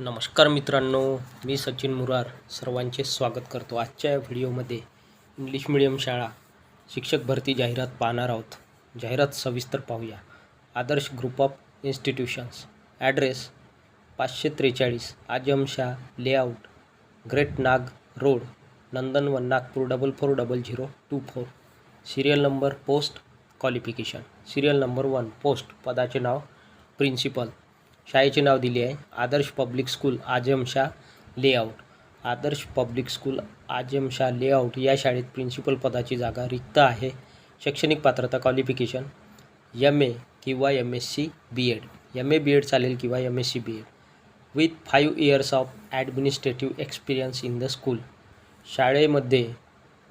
नमस्कार मित्रांनो मी सचिन मुरार सर्वांचे स्वागत करतो आजच्या या व्हिडिओमध्ये. इंग्लिश मिडियम शाळा शिक्षक भरती जाहिरात पाहणार आहोत. जाहिरात सविस्तर पाहूया. Adarsh group of institutions address पाचशे त्रेचाळीस Azamshah layout great Nag road Nandanvan Nagpur double four double zero two four serial number post qualification serial number one post पदाचे नाव प्रिन्सिपल शाळेचे नाव दिले आहे. Adarsh public school Azamshah layout. Adarsh public school Azamshah layout या शाळेत principal पदाची जागा रिक्त आहे. शैक्षणिक पात्रता क्वालिफिकेशन एम ए किंवा M S C B Ed M A B Ed चालेल किंवा M S C B Ed with five years of administrative experience in the school शाळेमध्ये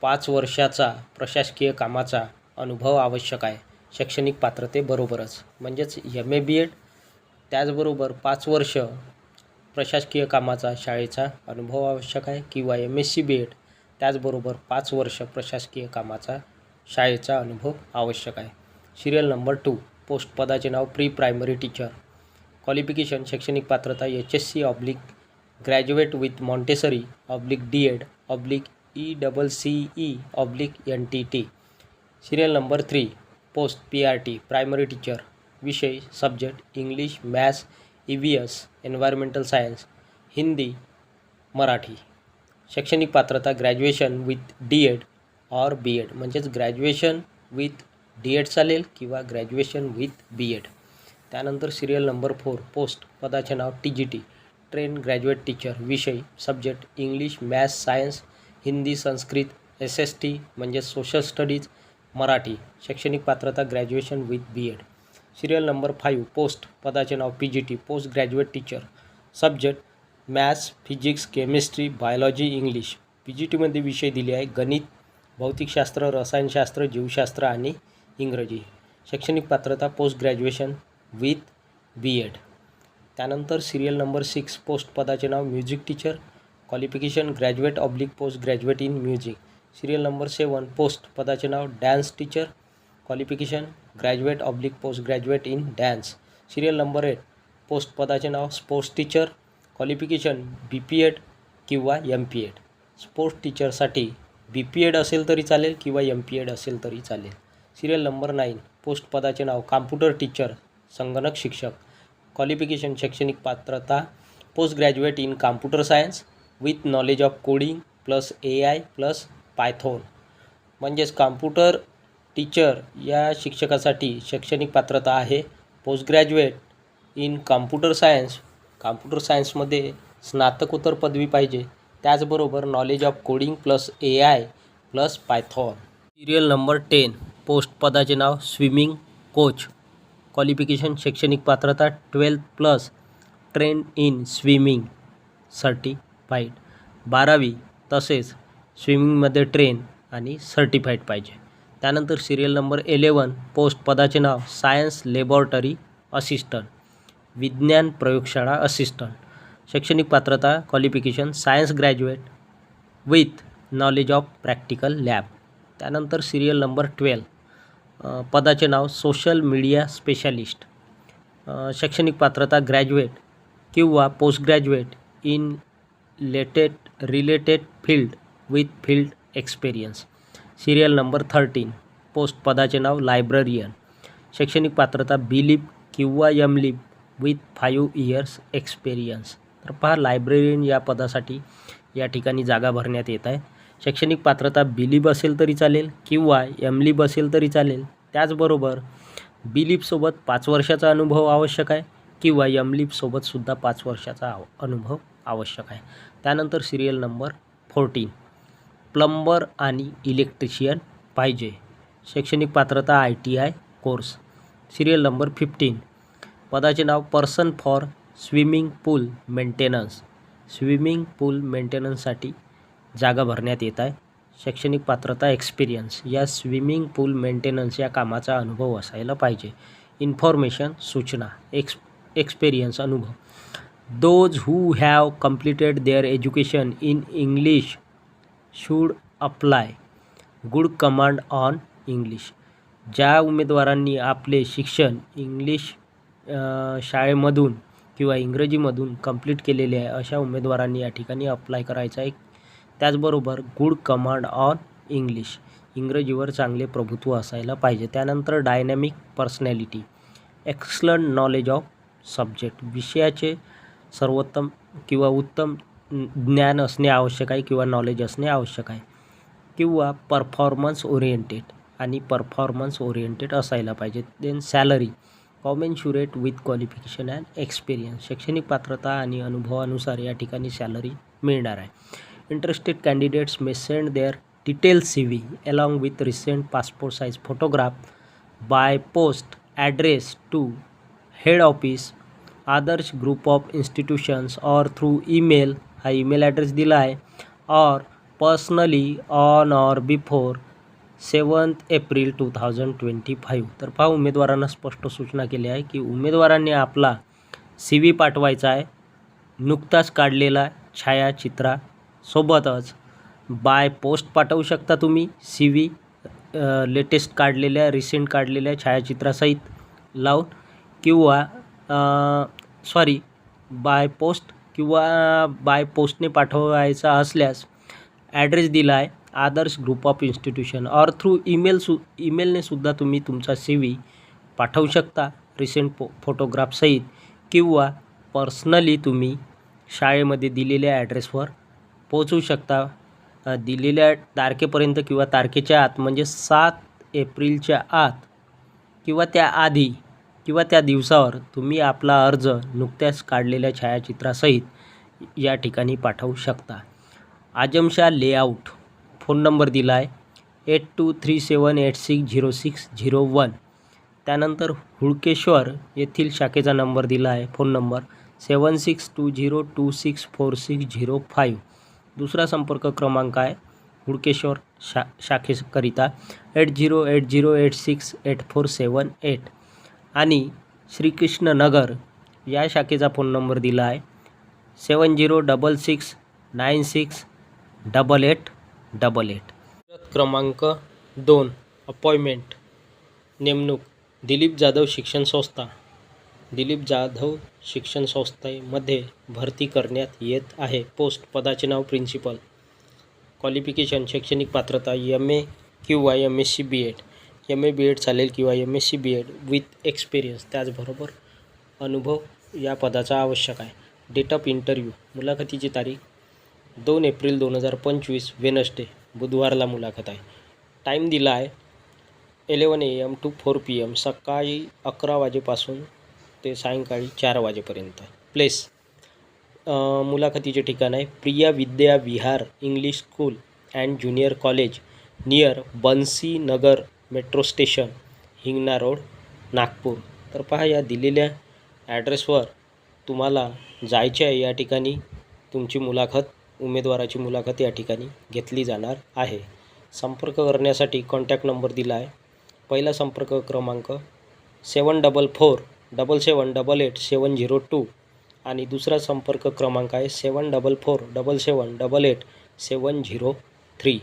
पाच वर्षाचा प्रशासकीय कामाचा अनुभव आवश्यक आहे. शैक्षणिक पात्रतेबरोबरच म्हणजेच एम ए बी एड त्याचबरोबर पाच वर्ष प्रशासकीय कामाचा शाळेचा अनुभव आवश्यक आहे. किंवा M S C B Ed त्याचबरोबर पाच वर्ष प्रशासकीय कामाचा शाळेचा अनुभव आवश्यक आहे. सिरियल नंबर टू पोस्ट पदाचे नाव प्री प्रायमरी टीचर. क्वालिफिकेशन शैक्षणिक पात्रता H S C oblique graduate with Montessori oblique D Ed oblique E double C E oblique N T T serial number three post P R T primary teacher. विषय subject English maths E V S environmental science Hindi Marathi. शैक्षणिक पात्रता graduation with D Ed or B Ed म्हणजेच graduation with D Ed चालेल किंवा graduation with B Ed त्यानंतर serial number four post पदाचे नाव T G T train graduate teacher विषय subject English maths science Hindi Sanskrit S S T म्हणजे social studies Marathi. शैक्षणिक पात्रता graduation with B Ed serial number five post पदाचे नाव P G T post graduate teacher. Subject maths physics chemistry biology English. P G टीमध्ये विषय दिले आहे गणित भौतिकशास्त्र रसायनशास्त्र जीवशास्त्र आणि इंग्रजी. शैक्षणिक पात्रता post graduation with B Ed. त्यानंतर सिरियल नंबर सिक्स पोस्ट पदाचे नाव music teacher. Qualification graduate oblique post graduate in music. Serial number seven post पदाचे नाव dance teacher. Qualification graduate oblique post graduate in dance serial number eight post पदाचे नाव sports teacher qualification B P Ed किंवा M P Ed sports टीचरसाठी B P Ed असेल तरी चालेल किंवा M P Ed असेल तरी चालेल. सिरियल नंबर नाईन पोस्ट पदाचे नाव कॉम्प्युटर टीचर संगणक शिक्षक. क्वालिफिकेशन शैक्षणिक पात्रता post graduate in computer science with knowledge of coding plus A I plus python म्हणजेच कॉम्प्युटर टीचर या शिक्षकासाठी शैक्षणिक पात्रता आहे. Post graduate in computer science. Computer सायन्समध्ये स्नातकोत्तर पदवी पाहिजे. त्याचबरोबर knowledge of coding plus A I plus python serial number ten post पदाचे नाव स्विमिंग कोच क्वालिफिकेशन शैक्षणिक पात्रता twelfth plus train in swimming certified बारावी तसेच स्विमिंगमध्ये ट्रेन आणि सर्टिफाईड पाहिजे. त्यानंतर सिरियल नंबर एलेवन पोस्ट पदाचे नाव सायन्स लॅबॉरेटरी असिस्टंट विज्ञान प्रयोगशाळा असिस्टंट शैक्षणिक पात्रता qualification science graduate with knowledge of practical lab त्यानंतर सिरियल नंबर ट्वेल्व पदाचे नाव सोशल मीडिया स्पेशालिस्ट शैक्षणिक पात्रता ग्रॅज्युएट किंवा post graduate in लेटेड related field with field experience serial number thirteen. Post पदाचे नाव लायब्ररियन. शैक्षणिक पात्रता बी लिप किंवा M Lib with five years experience. तर पहा लायब्ररियन या पदासाठी या ठिकाणी जागा भरण्यात येत आहे. शैक्षणिक पात्रता बिलीप असेल तरी चालेल किंवा एमलिप असेल तरी चालेल. त्याचबरोबर बिलीपसोबत पाच वर्षाचा अनुभव आवश्यक आहे किंवा यमलिपसोबतसुद्धा पाच वर्षाचा अनुभव आवश्यक आहे. त्यानंतर सिरियल नंबर फोर्टीन. प्लंबर आणि इलेक्ट्रिशियन पाहिजे. शैक्षणिक पात्रता I T I course. Serial number fifteen. पदाचे नाव person for swimming pool maintenance. Swimming pool मेंटेनन्ससाठी जागा भरण्यात येत आहे. शैक्षणिक पात्रता एक्सपिरियन्स. या स्विमिंग पूल मेंटेनन्स या कामाचा अनुभव असायला पाहिजे. इन्फॉर्मेशन सूचना. एक्स एक्सपिरियन्स अनुभव. Those who have completed their education in English should apply good command on English ज्या उमेदवारांनी आपले शिक्षण इंग्लिश शाळेमधून किंवा इंग्रजीमधून कंप्लीट केलेले आहे अशा उमेदवारांनी या ठिकाणी अप्लाय करायचं आहे. त्याचबरोबर गुड कमांड ऑन इंग्लिश इंग्रजीवर चांगले प्रभुत्व असायला पाहिजे. त्यानंतर dynamic personality excellent knowledge of subject विषयाचे सर्वोत्तम किंवा उत्तम ज्ञान असणे आवश्यक आहे किंवा नॉलेज असणे आवश्यक आहे. किंवा परफॉर्मन्स ओरिएंटेड आणि परफॉर्मन्स ओरिएंटेड असायला पाहिजे. Then salary commensurate with qualification and experience शैक्षणिक पात्रता आणि अनुभवानुसार या ठिकाणी सॅलरी मिळणार आहे. Interested candidates may send their detail C V along with recent passport size photograph by post address to head office Adarsh group of institutions or through email हा email address दिला आहे. Or personally on or before seventh April two thousand twenty five तर पहा उमेदवारांना स्पष्ट सूचना केली आहे की उमेदवारांनी आपला सी व्ही पाठवायचा आहे. नुकताच काढलेला छायाचित्रासोबतच बाय पोस्ट पाठवू शकता तुम्ही. सी व्ही लेटेस्ट काढलेल्या रिसेंट काढलेल्या छायाचित्रासहित लावून किंवा सॉरी बाय पोस्ट किंवा बाय पोस्टने पाठवायचा असल्यास ॲड्रेस दिला आहे Adarsh group of institution or through email सु ईमेलने सुद्धा तुम्ही तुमचा सी व्ही पाठवू शकता रिसेंट फो फोटोग्राफसहित किंवा पर्सनली तुम्ही शाळेमध्ये दिलेल्या ॲड्रेसवर पोचवू शकता. दिलेल्या तारखेपर्यंत किंवा तारखेच्या आत म्हणजे सात एप्रिलच्या आत किंवा त्या आधी किंवा त्या दिवसावर तुम्ही आपला अर्ज नुकत्याच काढलेल्या छायाचित्रासहित या ठिकाणी पाठवू शकता. आजमशा लेआउट. फोन नंबर दिला आहे eight two three seven eight six zero six zero one. त्यानंतर हुडकेश्वर येथील शाखेचा नंबर दिला आहे phone number seven six two zero two six four six zero five. दुसरा संपर्क क्रमांक आहे हुडकेश्वर शा शाखेकरिता eight zero eight zero eight six eight four seven eight. आणि श्रीकृष्ण नगर या शाखेचा फोन नंबर दिला आहे. Seven zero double six nine six double eight double eight क्रमांक दोन अपॉइंटमेंट नेमणूक. दिलीप जाधव शिक्षण संस्था. दिलीप जाधव शिक्षण संस्थेमध्ये भरती करण्यात येत आहे. पोस्ट पदाचे नाव प्रिन्सिपल क्वालिफिकेशन शैक्षणिक पात्रता एम ए किंवा M S C B Ed M A B Ed चालेल किंवा M S C B Ed with experience त्याचबरोबर अनुभव या पदाचा आवश्यक आहे. डेट ऑफ इंटरव्ह्यू मुलाखतीची तारीख दोन एप्रिल दोन हजार पंचवीस वेनसडे बुधवारला मुलाखत आहे. टाईम दिला आहे eleven A M to four P M सकाळी अकरा वाजेपासून ते सायंकाळी चार वाजेपर्यंत. प्लेस मुलाखतीचे ठिकाण आहे. Priya Vidya Vihar English school and junior college near Bansi Nagar metro station Hingna road Nagpur. तर पहा या दिलेल्या ॲड्रेसवर तुम्हाला जायचे आहे या ठिकाणी. तुमची मुलाखत उमेदवाराची मुलाखत या ठिकाणी घेतली जाणार आहे. संपर्क करण्यासाठी कॉन्टॅक्ट नंबर दिला आहे. पहिला संपर्क क्रमांक seven double four double seven double eight seven zero two आणि दुसरा संपर्क क्रमांक आहे seven double four double seven double eight seven zero three